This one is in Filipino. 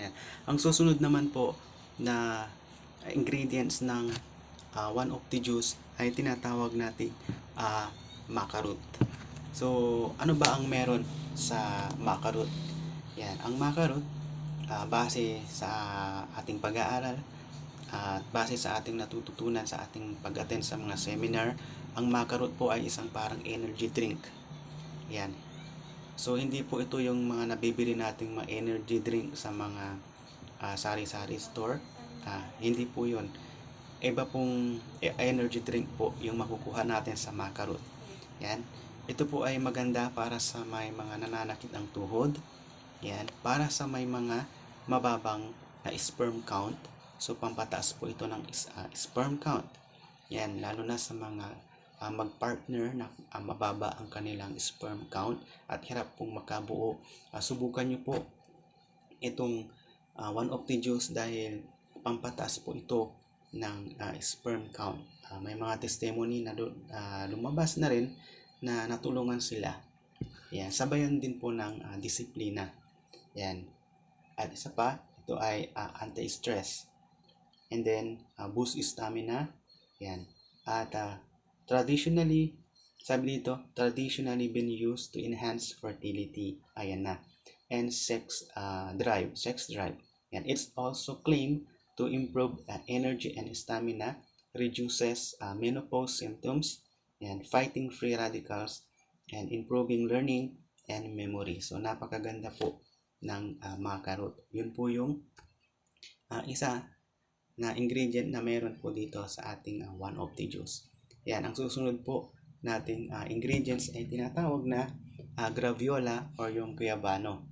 Yan. Ang susunod naman po na ingredients ng ah, one of the juice ay tinatawag nating ah, macarot. So, ano ba ang meron sa macarot? Yan, ang macarot ah, base sa ating pag-aaral at base sa ating natututunan sa ating pag-attend sa mga seminar, ang macarot po ay isang parang energy drink. Yan. So, hindi po ito yung mga nabibili nating mga energy drink sa mga ah, sari-sari store. Ah, hindi po yun. Iba pong e- energy drink po yung makukuha natin sa macarot. Yan. Ito po ay maganda para sa may mga nananakit ang tuhod. Yan. Para sa may mga mababang na sperm count. So, pampataas po ito ng ah, sperm count. Yan. Lalo na sa mga ah, mag-partner na ah, mababa ang kanilang sperm count at hirap pong makabuo. Ah, subukan nyo po itong ah, one of the juice dahil pampataas po ito ng ah, sperm count. Ah, may mga testimony na ah, lumabas na rin na natulungan sila. Yan, sabayan din po ng ah, disiplina. Yan. At isa pa, ito ay ah, anti-stress. And then, ah, boost stamina. Yan. At ah, traditionally, sabi dito, traditionally been used to enhance fertility. Ayan na. And sex ah, drive, sex drive. And it's also claimed to improve uh, energy and stamina, reduces uh, menopause symptoms, and fighting free radicals, and improving learning and memory. So, napakaganda po ng uh, macarot. Yun po yung uh, isa na ingredient na meron po dito sa ating uh, one of the juice. Yan, ang susunod po nating uh, ingredients ay tinatawag na uh, graviola or yung guyabano.